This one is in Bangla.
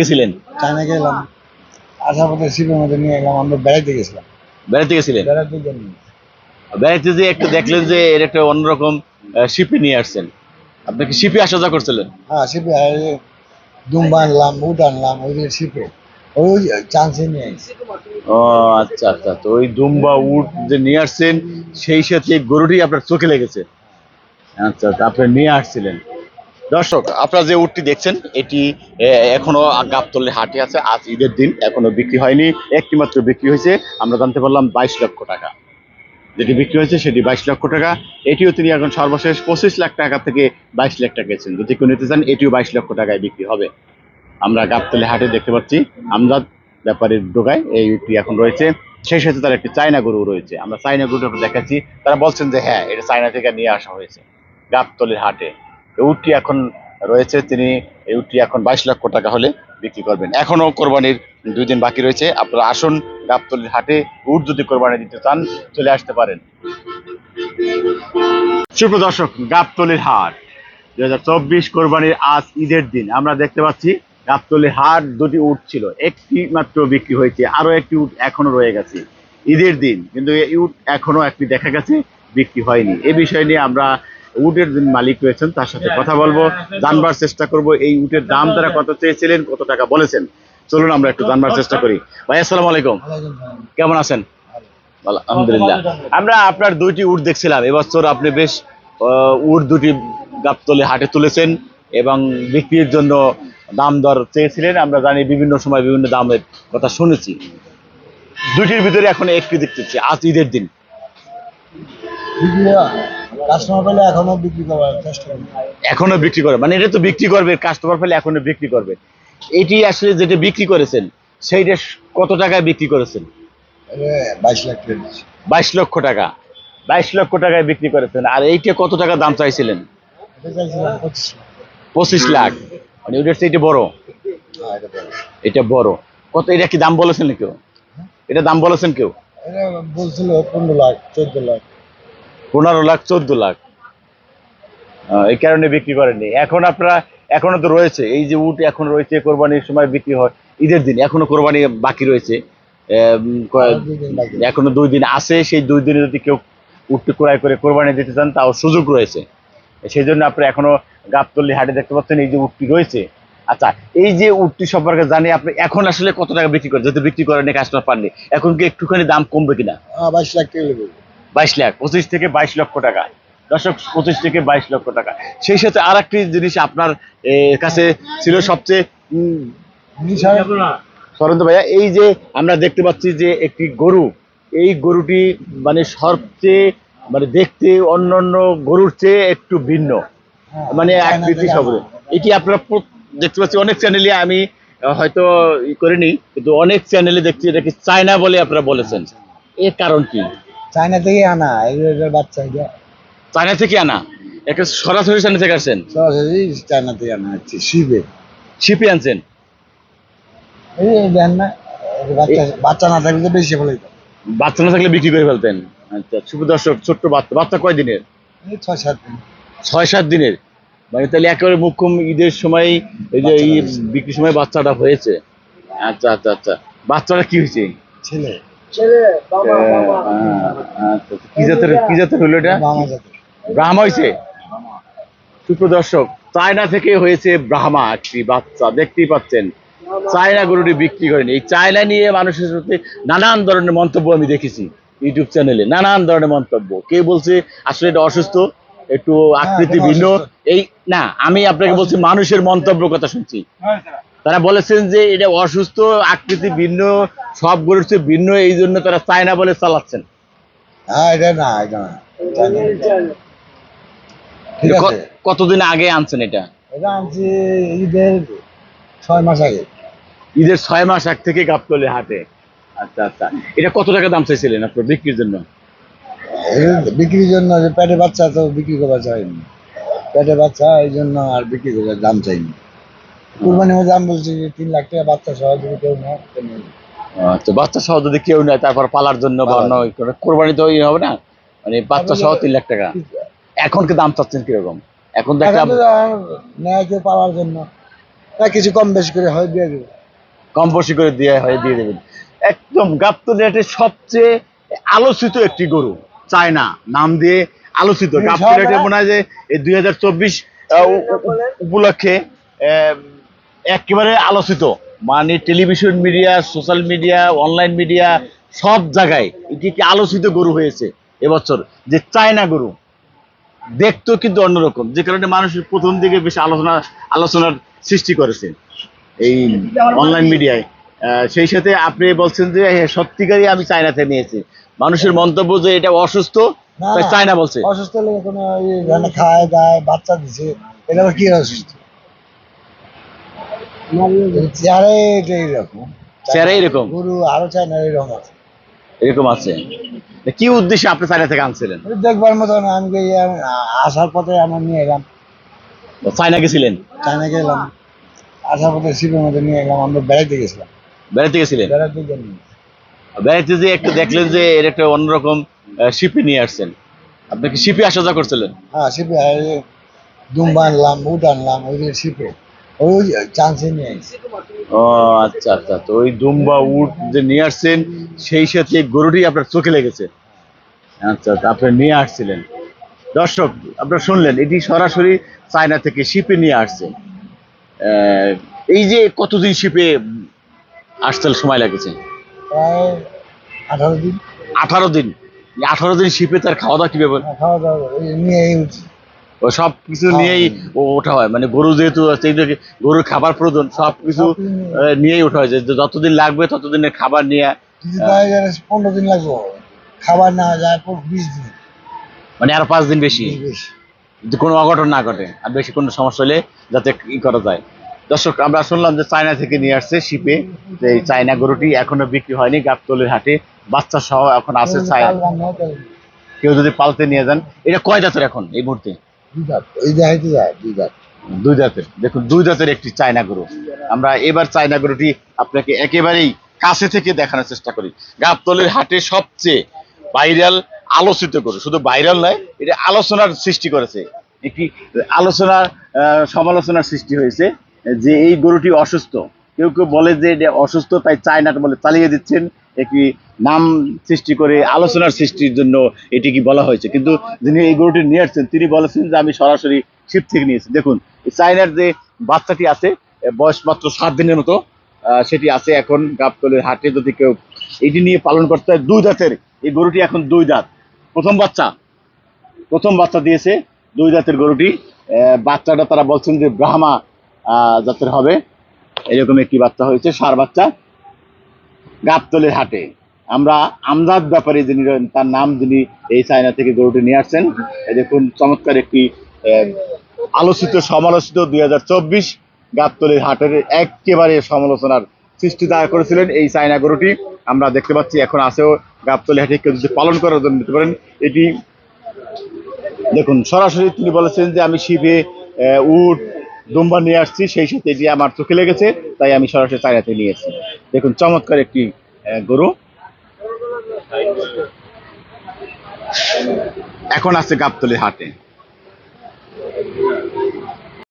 গেছিলেন? চায়না গেলাম। আসার পথে শিপের মধ্যে নিয়ে গেলাম আমরা বেড়াইতে গেছিলাম। বেড়াতে গেছিলেন? বেড়াতে গেলাম। বেড়াতে যে একটু দেখলেন যে এর একটা অন্যরকম শিপে নিয়ে আসছেন। আপনি কি শিপে আসা যাওয়া করছিলেন? হ্যাঁ শিপে আনলাম উট আনলাম ওই যে শিপে। ওই চান্সে নিয়ে আসছি। ও আচ্ছা আচ্ছা তো ওই দুম্বা উট যে নিয়ে আসছেন সেই সাথে গরুটি আপনার চোখে লেগেছে। আচ্ছা তা আপনি নিয়ে আসছিলেন। দর্শক, আপনারা যে উটটি দেখছেন, এটি এখনও গাবতলের হাটে আছে, আজ ঈদের দিন, এখনও বিক্রি হয়নি একটি মাত্র বিক্রি হয়েছে, আমরা জানতে পারলাম বাইশ লক্ষ টাকা। যেটি বিক্রি হয়েছে, সেটি বাইশ লক্ষ টাকা। এটিও তিনি এখন সর্বশেষ পঁচিশ লাখ টাকা থেকে বাইশ লাখ টাকা গেছেন। যদি কেউ নিতে চান, এটিও বাইশ লক্ষ টাকায় বিক্রি হবে। আমরা গাবতলে হাটে দেখতে পাচ্ছি, আমজাদ ব্যাপারীর ডোগায় এই উটটি এখন রয়েছে। সেই সাথে তার একটি চায়না গরু রয়েছে। আমরা চায়না গরুটা দেখাচ্ছি। তারা বলছেন যে হ্যাঁ এটা চায়না থেকে নিয়ে আসা হয়েছে, গাবতলির হাটে। উটটি এখন রয়েছে, তিনি এই উটটি এখন বাইশ লক্ষ টাকা হলে বিক্রি করবেন। এখনও কোরবানির দুই দিন বাকি রয়েছে, আপনারা আসুন গাবতলির হাটে, উট যদি কোরবানি দিতে চান, চলে আসতে পারেন। সুপ্র দর্শক, গাবতলির হাট। দুই হাজার চব্বিশ কোরবানির আজ ঈদের দিন। আমরা দেখতে পাচ্ছি গাবতলির হাট দুটি উট ছিল, একটি মাত্র বিক্রি হয়েছে আরও একটি উট এখনও রয়ে গেছে। ঈদের দিন, কিন্তু এই উট এখনও একটি দেখা গেছে, বিক্রি হয়নি। এ বিষয় নিয়ে আমরা উটের মালিক রয়েছেন, তার সাথে কথা বলব। জানবার চেষ্টা করব, এই উটের দাম তারা কত চেয়েছিলেন, কত টাকা বলেছেন। চলুন আমরা একটু জানবার চেষ্টা করি। ভাই, আসসালামু আলাইকুম। কেমন আছেন? আলহামদুলিল্লাহ। আমরা আপনার দুইটি উট দেখছিলাম। এবছর আপনি বেশ উট দুটি গাবতলে হাটে তুলেছেন এবং বিক্রির জন্য দাম দর চেয়েছিলেন। আমরা জানি বিভিন্ন সময় বিভিন্ন দামের কথা শুনেছি। দুইটির ভিতরে এখন একটি দেখতেছি, আজ ঈদের দিন। কাস্টমার পেলে এখনও বিক্রি করার চেষ্টা এখনও বিক্রি করবে। মানে এটা তো বিক্রি করবে কাস্টমার পেলে এখনও বিক্রি করবে। এটি আসলে যেটা বিক্রি করেছেন সেইটা কত টাকায় বিক্রি করেছেন? বাইশ লাখ বাইশ লক্ষ টাকা। বাইশ লক্ষ টাকায় বিক্রি করেছেন। আর এইটা কত টাকা দাম চাইছিলেন? পঁচিশ লাখ। মানে ওইটার চেয়ে এটা বড়। হ্যাঁ এটা বড়। কত এটা কি দাম বলেছেন কেউ এটা দাম বলেছেন কেউ? বলছিল পনেরো লাখ চোদ্দ লাখ। পনেরো লাখ চোদ্দ লাখ। এই কারণে বিক্রি করেননি। এখন আপনারা এখনও তো রয়েছে। এই যে উট এখন রয়েছে কোরবানির সময় বিক্রি হয়। ঈদের দিন এখনও কোরবানি বাকি রয়েছে। এখনও দুই দিন আছে। সেই দুই দিনে যদি কেউ উটটি ক্রয় করে কোরবানি দিতে চান তাও সুযোগ রয়েছে। সেই জন্য আপনি এখনও গাবতল্লি হাটে দেখতে পাচ্ছেন এই যে উটটি রয়েছে। আচ্ছা এই যে উটটি সম্পর্কে জানি আপনি এখন আসলে কত টাকা বিক্রি করেন? যদি বিক্রি করেন কাস্টমার পাননি এখন কি একটুখানি দাম কমবে কিনা? বাইশ লাখ টাকা বাইশ লাখ, পঁচিশ থেকে বাইশ লক্ষ টাকা। দশক পঁচিশ থেকে বাইশ লক্ষ টাকা। সেই সাথে আর একটি জিনিস আপনার কাছে ছিল সবচেয়ে ভাইয়া, এই যে আমরা দেখতে পাচ্ছি যে একটি গরু, এই গরুটি মানে সবচেয়ে মানে দেখতে অন্য অন্য গরুর চেয়ে একটু ভিন্ন। মানে আকৃতি সব এটি আপনারা দেখতে পাচ্ছি অনেক চ্যানেলে আমি হয়তো করিনি, কিন্তু অনেক চ্যানেলে দেখছি এটাকে চায়না বলে আপনারা বলেছেন? এর কারণ কি? চায়না থেকে আনা এগুলোর বাচ্চা এটা চায়না থেকে আনা? সরাসরি চায়না থেকে আসছেন? সরাসরি চায়না থেকে আনা হচ্ছে শিবে শিপে আনছেন? এই দেন না বাচ্চা বাচ্চা না থাকলে তো বেশি ফেলে বাচ্চা না থাকলে বিক্রি করে ফেলতেন। আচ্ছা শুভ দর্শক ছোট্ট বাচ্চা বাচ্চা কয় দিনের? এই ছয় সাত দিন। ছয় সাত দিনের। মানে তাহলে একেবারে মুখ্যম ঈদের সময় এই যে এই বিক্রির সময় বাচ্চাটা হয়েছে। আচ্ছা আচ্ছা আচ্ছা। বাচ্চাটা কি হয়েছে? ছেলে। কি জাতের কি জাতের হলো এটা? ব্রাহ্মা হয়েছে সুপ্রদর্শক চায়না থেকে হয়েছে ব্রাহ্মা একটি বাচ্চা দেখতেই পাচ্ছেন। চায়না গরুটি বিক্রি করেনি। এই চায়না নিয়ে মানুষের সাথে নানান ধরনের মন্তব্য আমি দেখেছি ইউটিউব চ্যানেলে নানান ধরনের মন্তব্য। কে বলছে আসলে এটা অসুস্থ একটু আকৃতি এটা ভিন্ন এই না আমি আপনাকে বলছি মানুষের মন্তব্য কথা শুনছি। তারা বলেছেন যে এটা অসুস্থ আকৃতি ভিন্ন সব গরুর চেয়ে ভিন্ন এই জন্য তারা চায়না বলে চালাচ্ছেন। হ্যাঁ এটা না এটা না কতদিন আগে আনছেন এটা? এটা আনছি ঈদের ছয় মাস আগে। ঈদের ছয় মাস আগ থেকে গাবতলে হাটে। আচ্ছা আচ্ছা। এটা কত টাকা দাম চাইছিলেন আপনার বিক্রির জন্য? বিক্রির জন্য পেটে বাচ্চা তো বিক্রি করা চাইনি পেটে বাচ্চা এই জন্য আর বিক্রি করার দাম চাইনি কুরবানির মধ্যে আমি বলছি যে তিন লাখ টাকা বাচ্চা সহ যদি কেউ নেয় আচ্ছা বাচ্চা সহ যদি কেউ নেয় তারপর পালার জন্য বা অন্য কোরবানি তো ইয়ে হবে না? মানে বাচ্চা সহ তিন লাখ টাকা। এখন কি দাম চাচ্ছেন কীরকম? এখন নেয় কেউ পাওয়ার জন্য। না কিছু কম বেশি করে হয় দিয়ে দেবো। কম বেশি করে দিয়ে হয় দিয়ে দেবেন। একদম গাবতলি হাটের সবচেয়ে আলোচিত একটি গরু চায়না। নাম দিয়ে আলোচিত। হাটে সবাই- মনে হয় যে এই দুই হাজার চব্বিশ উপলক্ষে আহ, একেবারে আলোচিত। মানে television media social media online media সব জায়গায় এটি একটি আলোচিত গরু হয়েছে এবছর যে চায়না গরু। দেখতেও কিন্তু অন্যরকম যে কারণে মানুষের প্রথম দিকে বেশি আলোচনা আলোচনার সৃষ্টি করেছে এই অনলাইন মিডিয়ায়। সেই সাথে আপনি বলছেন যে হ্যাঁ, সত্যিকারই আমি চায়নাতে নিয়েছি। মানুষের মন্তব্য যে এটা অসুস্থ। চায়না বলছে। অসুস্থ লেগে কোনো ইয়ে খায় দায় বাচ্চা দিছে এটা কি অসুস্থ? চেহারা এটা এইরকম চেহারা এরকম? গরু আরও চায় না এরকম আছে। এরকম আছে? কি উদ্দেশ্যে আপনি চায়না থেকে আনছিলেন? দেখবার মতো না আমি আসার পথে আমরা নিয়ে এলাম। চায়না গেছিলেন? চায়না গেলাম। আসার পথে শিপের মধ্যে নিয়ে এলাম। আমরা বেড়াইতে গেছিলাম। বেড়াতে গেছিলেন? বেড়াতে গেলাম। বেড়াতে যে একটু দেখলেন যে এর একটা অন্যরকম শিপে নিয়ে আসছেন। আপনি কি শিপে আসা যাওয়া করছিলেন? হ্যাঁ শিপে দুম্বা আনলাম উট আনলাম ওই যে শিপে। ওই চান্সে নিয়ে আসছি। ও আচ্ছা আচ্ছা তো ওই দুম্বা উট যে নিয়ে আসছেন সেই সাথে গরুটি আপনার চোখে লেগেছে। আচ্ছা আচ্ছা আপনি নিয়ে আসছিলেন। দর্শক আপনারা শুনলেন এটি সরাসরি চায়না থেকে শিপে নিয়ে আসছে। এই যে কতদিন শিপে আসতে সময় লেগেছে? প্রায় আঠারো দিন। আঠারো দিন। আঠারো দিন শিপে তার খাওয়া দাওয়া কীভাবে? খাওয়া দাওয়া নিয়ে সব কিছু নিয়েই ওঠা হয়। মানে গরু যেহেতু গরুর খাবার প্রয়োজন সব কিছু নিয়ে। নিয়েই ওঠা হয়। যে যতদিন লাগবে ততদিনের খাবার নিয়ে পনেরো দিন লাগবে। খাবার না যায় বিশ দিন। মানে আরও পাঁচ দিন বেশি। যদি কোনো অঘটন না ঘটে আর বেশি কোনো সমস্যা হলে যাতে ই করা যায়। দর্শক আমরা শুনলাম যে চায়না থেকে নিয়ে আসছে শিপে যে এই চায়না গরুটি এখনও বিক্রি হয়নি গাবতলির হাটে। বাচ্চা সহ এখন আছে চায়না। হয় কেউ যদি পালতে নিয়ে যান এটা কয় জাতের এখন এই মুহূর্তে? দুই দাঁতের দেখুন দুই দাঁতের একটি চায়না গরু। আমরা এবার চায়না গরুটি আপনাকে একেবারেই কাছে থেকে দেখানোর চেষ্টা করি। গাবতলির হাটে সবচেয়ে ভাইরাল আলোচিত গরু। শুধু ভাইরাল নয় এটা আলোচনার সৃষ্টি করেছে। একটি আলোচনার আহ, সমালোচনার সৃষ্টি হয়েছে যে এই গরুটি অসুস্থ। কেউ কেউ বলে যে এটা অসুস্থ তাই চায়নাটা বলে চালিয়ে দিচ্ছেন। একটি নাম সৃষ্টি করে আলোচনার সৃষ্টির জন্য এটি কি বলা হয়েছে? কিন্তু যিনি এই গরুটি নিয়ে আসছেন, তিনি বলেছেন যে আমি সরাসরি শিপ থেকে নিয়েছি দেখুন, এই চায়নার যে বাচ্চাটি আছে বয়স মাত্র সাত দিনের মতো সেটি আছে এখন গাবতলের হাটে। যদি কেউ এটি নিয়ে পালন করতে হয় দুই দাঁতের এই গরুটি এখন দুই দাঁত প্রথম বাচ্চা প্রথম বাচ্চা দিয়েছে দুই দাঁতের গরুটি। বাচ্চাটা তারা বলছেন যে ব্রাহ্মা জাতের হবে। এরকম একটি বাচ্চা হয়েছে, সার বাচ্চা। গাবতলের হাটে। আমরা আমদাদ ব্যাপারে যিনি তার নাম যিনি এই চায়না থেকে গরুটি নিয়ে আসছেন দেখুন চমৎকার একটি আলোচিত, সমালোচিত দুই হাজার চব্বিশ গাবতলির হাটের একেবারে সমালোচনার সৃষ্টি দাঁড় করেছিলেন এই চায়না গরুটি। আমরা দেখতে পাচ্ছি এখন আসেও গাবতলি হাটে কেউ যদি পালন করার জন্য নিতে পারেন, এটি দেখুন, সরাসরি তিনি বলেছেন যে আমি শিবে উট, দুম্বা নিয়ে আসছি, সেই সাথে এটি আমার চোখে লেগেছে, তাই আমি সরাসরি চায়নাতে নিয়ে দেখুন চমৎকার একটি গরু। এখন আছে গাবতলি হাটে।